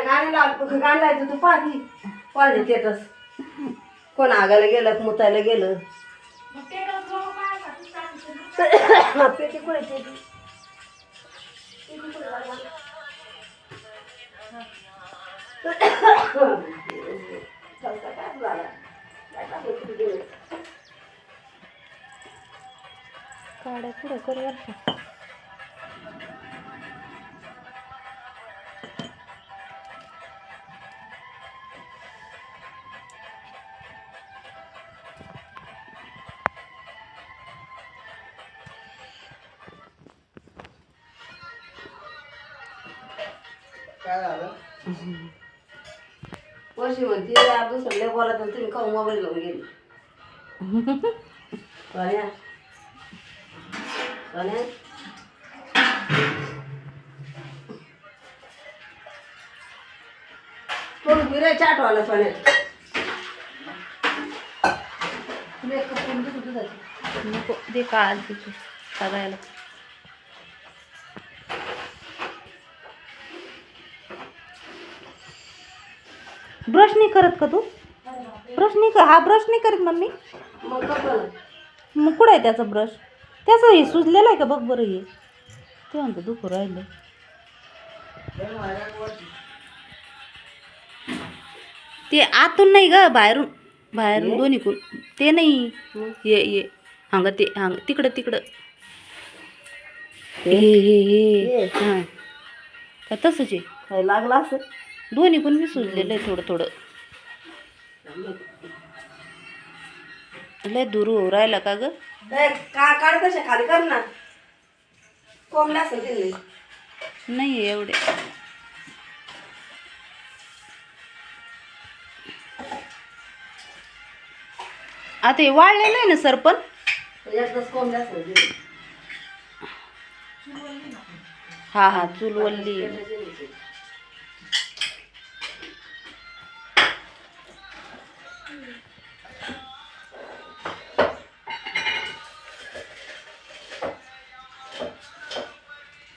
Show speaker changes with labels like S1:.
S1: गाणी लाव गाणी तू पाहती कॉलेज येतस कोण आगायला गेलं मुतायला गेलं. पेटी कुठे
S2: पुढं कर
S1: काय झालं? वर्षी म्हणते या दुसऱ्या बोलायचं आणि तुम्ही खाऊ मोबाईल घेऊन गेली? सोन्या? सोन्या? कोण गिरे चाटवाला सोन्या? तुम्ही एक कप करून देतो दुधाची.
S2: नको दे काल तिथे सगळ्याला. ब्रश नाही करत का तू? ब्रश नाही कर हा ब्रश नाही करत मम्मी?
S1: मग
S2: कुठं आहे त्याचा ब्रश त्याचं हे सुजलेलं आहे का? बघ बरं हे. ते म्हणतं दुखू राहिलं ते आतून नाही ग बाहेरून बाहेरून दोन्ही कुल ते नाही. ये ये हांग ते हांग तिकडं तिकडं. हे? हे हे हां. का तसंच आहे?
S1: काय लागला असं?
S2: दोन्ही पण मी सुजलेलं आहे थोडं थोडं. लय दूर होऊ राहिला का ग?
S1: ए, का काढ कशा खाली कर ना. असेल
S2: नाही एवढे. आता हे वाळलेलं आहे ना सरपण
S1: एकदाच कोंबड्या असेल तिने
S2: हा हा चुलवल्ली